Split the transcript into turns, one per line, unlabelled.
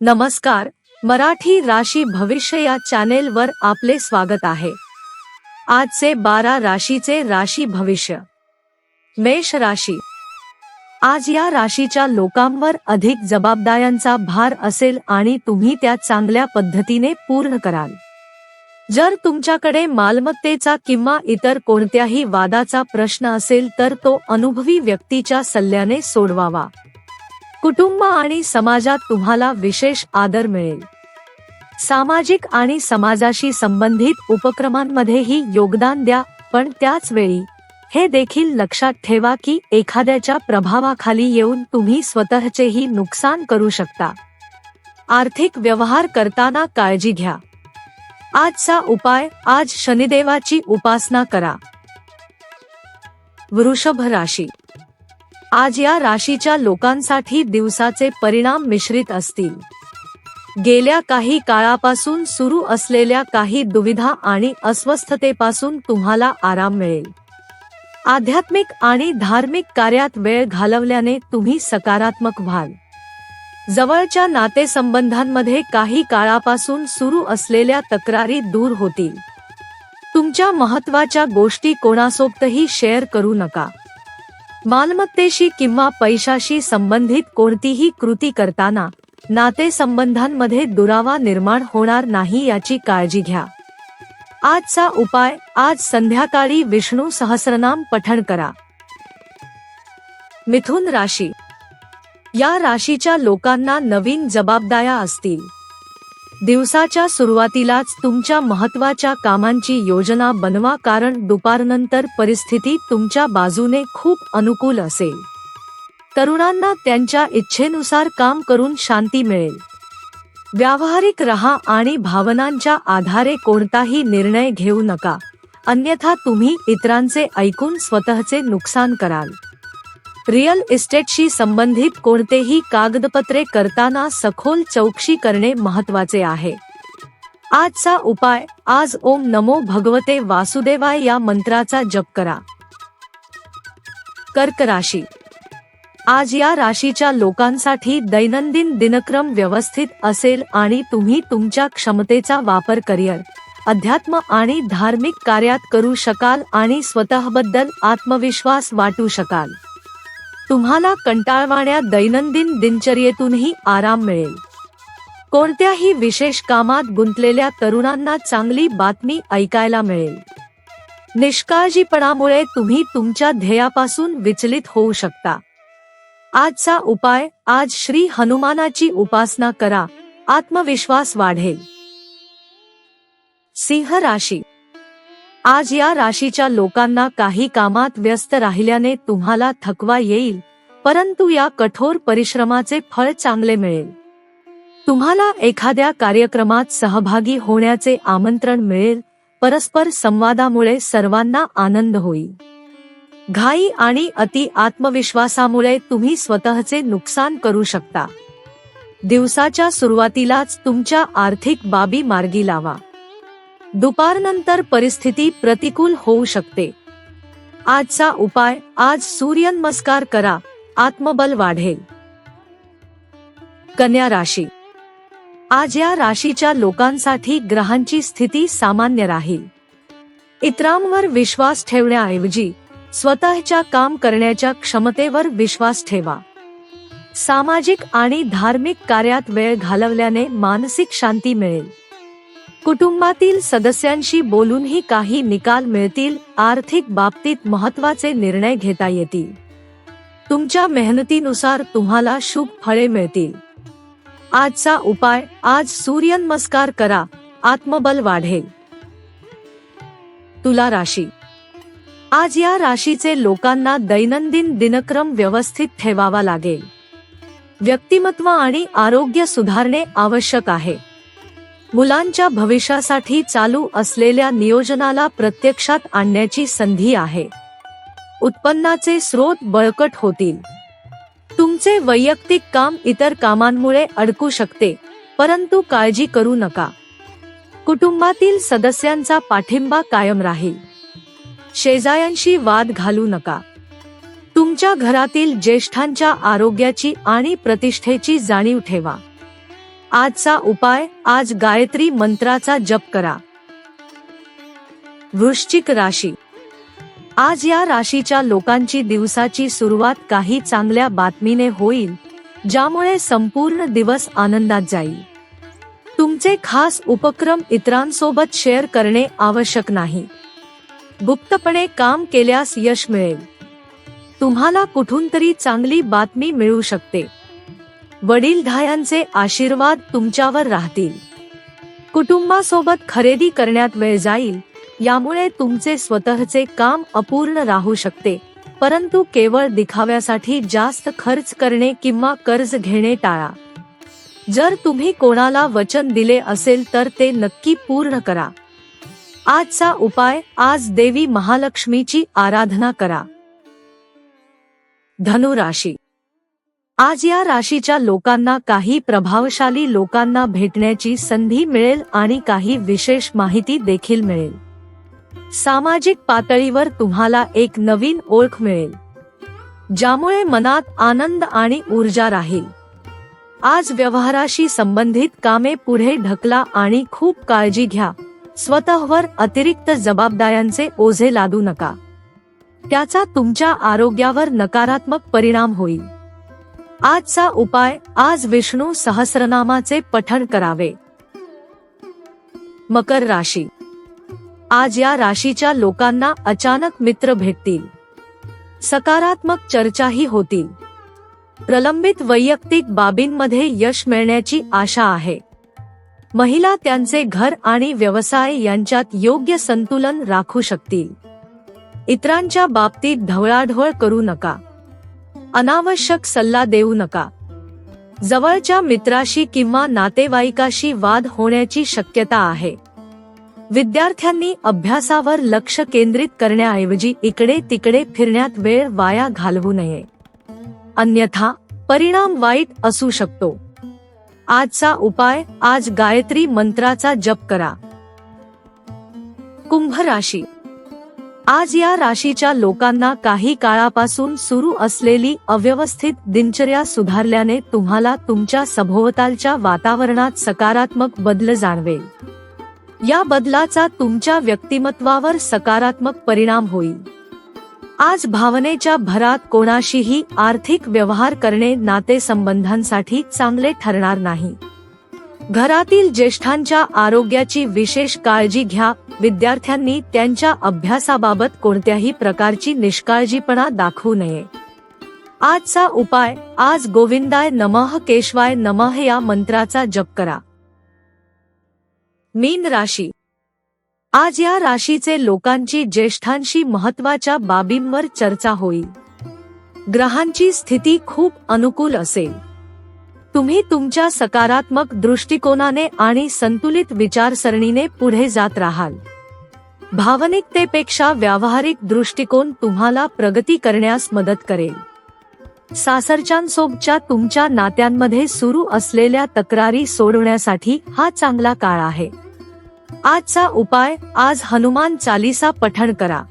नमस्कार मराठी राशी भविष्य या चॅनेल वर आपले स्वागत आहे. आजचे बारा राशीचे राशी भविष्य. मेष राशी. आज या राशीच्या लोकांवर अधिक जबाबदाऱ्यांचा भार असेल आणि तुम्ही त्या चांगल्या पद्धतीने पूर्ण कराल. जर तुमच्याकडे मालमत्तेचा किंवा इतर कोणत्याही वादाचा प्रश्न असेल तर तो अनुभवी व्यक्तीच्या सल्ल्याने सोडवावा. कुटुंब आणि समाजात तुम्हाला विशेष आदर मिळेल. सामाजिक आणि समाजाशी संबंधित उपक्रमांमध्येही योगदान द्या पण त्याच वेळी हे देखील लक्षात ठेवा की एखाद्याच्या प्रभावाखाली येऊन तुम्ही स्वतःचेही नुकसान करू शकता. आर्थिक व्यवहार करताना काळजी घ्या. आजचा उपाय आज शनिदेवाची उपासना करा. वृषभ राशी आज या राशीच्या लोकांसाठी दिवसाचे परिणाम मिश्रित असतील. गेल्या काही काळापासून सुरू असलेल्या काही दुविधा आणि अस्वस्थतेपासून तुम्हाला आराम मिळेल. आध्यात्मिक आणि धार्मिक कार्यात वेळ घालवल्याने तुम्ही सकारात्मक व्हाल. जवळच्या नातेसंबंधांमध्ये काही काळापासून सुरू असलेल्या तक्रारी दूर होतील. तुमच्या महत्त्वाच्या गोष्टी कोणासोबतही शेअर करू नका. मालमत्तेशी किंवा पैशाशी संबंधित कोणतीही कृती करताना नातेसंबंधांमध्ये दुरावा निर्माण होणार नाही याची काळजी घ्या. आजचा उपाय आज संध्याकाळी विष्णू सहस्रनाम पठण करा. मिथुन राशी. या राशीच्या लोकांना नवीन जबाबदाऱ्या असतील. दिवसाच्या सुरुवातीलाच तुमच्या महत्त्वाच्या कामांची योजना बनवा कारण दुपारनंतर परिस्थिती तुमच्या बाजूने खूप अनुकूल असेल. तरुणांना त्यांच्या इच्छेनुसार काम करून शांती मिळेल. व्यावहारिक रहा आणि भावनांच्या आधारे कोणताही निर्णय घेऊ नका. अन्यथा तुम्ही इतरांचे ऐकून स्वतःचे नुकसान कराल. रिअल इस्टेटशी संबंधित कोणतेही कागदपत्रे करताना सखोल चौकशी करणे महत्त्वाचे आहे. आजचा उपाय आज ओम नमो भगवते वासुदेवाय या मंत्राचा जप करा. कर्क राशी. आज या राशीच्या लोकांसाठी दैनंदिन दिनक्रम व्यवस्थित असेल आणि तुम्ही तुमच्या क्षमतेचा वापर करिअर अध्यात्म आणि धार्मिक कार्यात करू शकाल आणि स्वतःबद्दल आत्मविश्वास वाटू शकाल. तुम्हाला कंटाळवाण्या दैनंदिन दिनचर्येतूनही आराम मिळेल. कोणत्याही विशेष कामात गुंतलेल्या तरुणांना चांगली बातमी ऐकायला मिळेल. निष्काळजीपणामुळे तुम्ही तुमच्या ध्येयापासून विचलित होऊ शकता. आजचा उपाय आज श्री हनुमानाची उपासना करा. आत्मविश्वास वाढेल. सिंह राशी आज या राशीच्या लोकांना काही कामात व्यस्त राहिल्याने तुम्हाला थकवा येईल परंतु या कठोर परिश्रमाचे फळ चांगले मिळेल. तुम्हाला एखाद्या कार्यक्रमात सहभागी होण्याचे आमंत्रण मिळेल परस्पर संवादामुळे सर्वांना आनंद होईल. घाई आणि अति आत्मविश्वासामुळे तुम्ही स्वतःचे नुकसान करू शकता. दिवसाच्या सुरुवातीलाच तुमच्या आर्थिक बाबी मार्गी लावा. दुपारनंतर परिस्थिती प्रतिकूल होऊ शकते. आजचा उपाय आज सूर्यनमस्कार करा आत्मबल वाढेल. कन्या राशी. आज या राशीच्या लोकांसाठी ग्रहांची स्थिती सामान्य राहील. इतरांवर विश्वास ठेवण्याऐवजी स्वतःच्या काम करण्याच्या क्षमतेवर विश्वास ठेवा. सामाजिक आणि धार्मिक कार्यात वेळ घालवल्याने मानसिक शांती मिळेल. कुटुंबातील सदस्यांशी बोलूनही काही निकाल मिळतील आर्थिक बाबतीत महत्त्वाचे निर्णय घेता येतील. तुमच्या मेहनतीनुसार तुम्हाला शुभ फळे मिळतील. आजचा उपाय आज सूर्यनमस्कार करा आत्मबल वाढेल. तुला राशी. आज या राशीचे लोकांना दैनंदिन दिनक्रम व्यवस्थित ठेवावा लागेल. व्यक्तिमत्व आणि आरोग्य सुधारणे आवश्यक आहे. मुलांच्या भविष्यासाठी चालू असलेल्या नियोजनाला प्रत्यक्षात आणण्याची संधी आहे. उत्पन्नाचे स्रोत बळकट होतील. तुमचे वैयक्तिक काम इतर कामांमुळे अडकू शकते परंतु काळजी करू नका. कुटुंबातील सदस्यांचा पाठिंबा कायम राहील. शेजायांशी वाद घालू नका. तुमच्या घरातील ज्येष्ठांच्या आरोग्याची आणि प्रतिष्ठेची जाणीव ठेवा. आजचा उपाय आज गायत्री मंत्राचा जप करा. वृश्चिक राशी. आज या राशीच्या लोकांची दिवसाची सुरुवात काही चांगल्या बातमीने होईल ज्यामुळे संपूर्ण दिवस आनंदात जाईल. तुमचे खास उपक्रम इतरांसोबत शेअर करणे आवश्यक नाही. गुप्तपणे काम केल्यास यश मिळेल. तुम्हाला कुठून तरी चांगली बातमी मिळू शकते. वडीलधायांचे आशीर्वाद तुमच्यावर राहतील. कुटुंबासोबत खरेदी करण्यात वेळ जाईल यामुळे तुमचे स्वतःचे काम अपूर्ण राहू शकते परंतु केवळ दिखाव्यासाठी जास्त खर्च करणे किंवा कर्ज घेणे टाळा. जर तुम्ही कोणाला वचन दिले असेल तर ते नक्की पूर्ण करा. आजचा उपाय आज देवी महालक्ष्मीची आराधना करा. धनुराशी आज या राशीच्या लोकांना काही प्रभावशाली लोकांना भेटण्याची संधी मिळेल आणि काही विशेष माहिती देखील मिळेल. सामाजिक पातळीवर तुम्हाला एक नवीन ओळख मिळेल. ज्यामुळे मनात आनंद आणि ऊर्जा राहील. आज व्यवहाराशी संबंधित कामे पुढे ढकला आणि खूप काळजी घ्या. स्वतःवर अतिरिक्त जबाबदाऱ्यांचे ओझे लादू नका. त्याचा तुमच्या आरोग्यावर नकारात्मक परिणाम होईल. आजचा उपाय आज विष्णू सहस्रनामाचे पठण करावे. मकर राशी. आज या राशीच्या लोकांना अचानक मित्र भेटतील. सकारात्मक चर्चाही होतील. प्रलंबित वैयक्तिक बाबींमध्ये यश मिळण्याची आशा आहे. महिला त्यांचे घर आणि व्यवसाय यांच्यात योग्य संतुलन राखू शकतील. इतरांच्या बाबतीत ढवळाढवळ करू नका. अनावश्यक सल्ला देऊ नका. जवळच्या मित्राशी किंवा नातेवाईकाशी वाद होण्याची शक्यता आहे. विद्यार्थ्यांनी अभ्यासावर लक्ष केंद्रित करण्याऐवजी इकडे तिकडे फिरण्यात वेळ वाया घालवू नये. अन्यथा परिणाम वाईट असू शकतो. आजचा उपाय आज गायत्री मंत्राचा जप करा. कुंभ राशी आज या राशीच्या लोकांना काही काळापासून सुरू असलेली अव्यवस्थित दिनचर्या सुधारल्याने तुम्हाला तुमच्या सभोवतालच्या वातावरणात सकारात्मक बदल जाणवेल. या बदलाचा तुमच्या व्यक्तिमत्वावर सकारात्मक परिणाम होईल. आज भावनेच्या भरात कोणाशीही आर्थिक व्यवहार करणे नातेसंबंधांसाठी चांगले ठरणार नाही. घरातील ज्येष्ठांच्या आरोग्याची विशेष काळजी घ्या. विद्यार्थ्यांनी त्यांच्या अभ्यासाबाबत कोणत्याही प्रकारची निष्काळजीपणा दाखवू नये. आजचा उपाय आज गोविंदाय नमः केशवाय नमः या मंत्राचा जप करा. मीन राशी. आज या राशीचे लोकांची ज्येष्ठांशी महत्त्वाच्या बाबींवर चर्चा होईल. ग्रहांची स्थिती खूप अनुकूल असेल. तुम्ही तुमच्या सकारात्मक दृष्टिकोनाने आणि संतुलित विचारसरणीने पुढे जात राहाल. भावनिकतेपेक्षा व्यावहारिक दृष्टिकोन तुम्हाला प्रगती करण्यास मदत करेल. सासरच्यांसोबतच्या तुमच्या नात्यांमध्ये सुरू असलेल्या तक्रारी सोडवण्यासाठी हा चांगला काळ आहे. आजचा उपाय आज हनुमान चालीसा पठण करा.